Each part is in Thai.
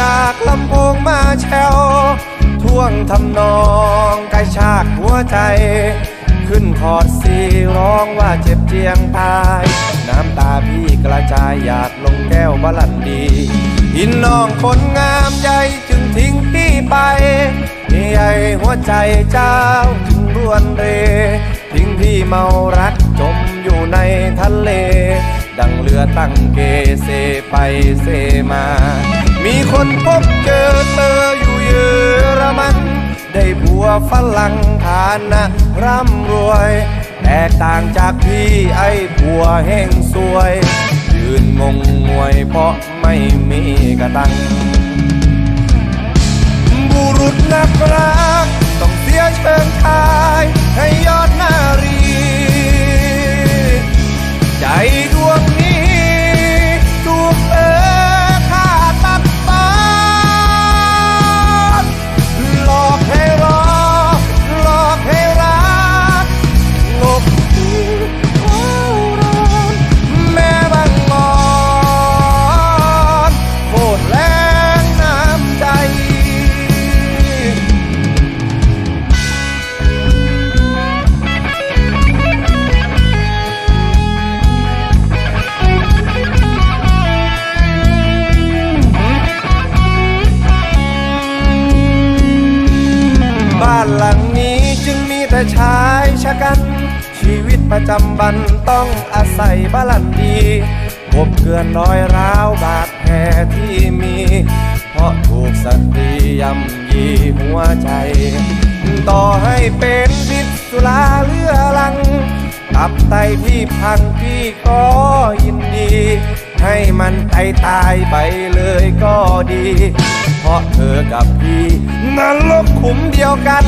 จากลำโพงมาแชวท่วงทำนองกระชากหัวใจ ขึ้นคอร์ดสีร้องว่าเจ็บเจียงตาย น้ำตาพี่กระจายหยาดลงแก้วบาลันดีอินน้องคนงามใหญ่จึงทิ้งพี่ไปใหญ่หัวใจเจ้าจึงรวนเร ทิ้งพี่เมารักจมอยู่ในทะเล ดังเรือตั้งเกเซไปเซมา มีคนพบเจอเธออยู่เยอรมัน ได้ผัวฝรั่งฐานะร่ำรวย แตกต่างจากพี่ไอ้ผัวแห้งสวย ยืนงงงวยเพราะไม่มีกระตัง บุรุษนักร กัน ชีวิตประจำวันต้องอาศัยบาลันดีพบเกลือนน้อยร้าวบาดแผลที่มี เพราะถูกสตรีย่ำยีหัวใจ ต่อให้เป็นพิษสุราเลือลังตับไตพี่พังพี่ก็ยินดี ให้มันไตตายไปเลยก็ดี เพราะเธอกับพี่นรกขุมเดียวกัน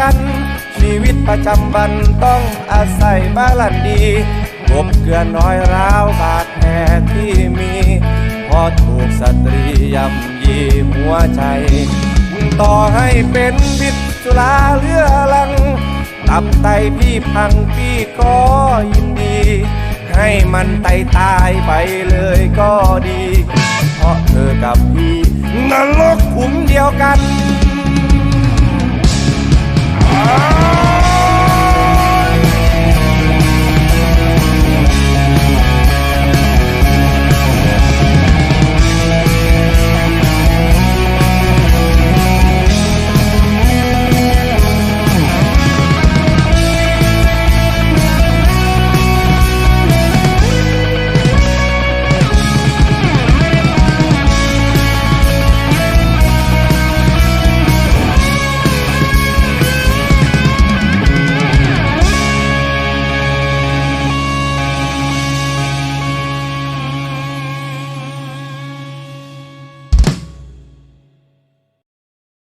กัน ชีวิตประจำวันต้องอาศัยบาลังดีกบเกลือน้อยร้าวบาดแผลที่มีเพอถูกสตรีย่ำยีหัวใจ ต่อให้เป็นพิษสุราเลือลัง ตับไตพี่พังพี่ก็ยินดี ให้มันไตตายไปเลยก็ดี เพราะเธอกับพี่นรกขุมเดียวกัน Ah!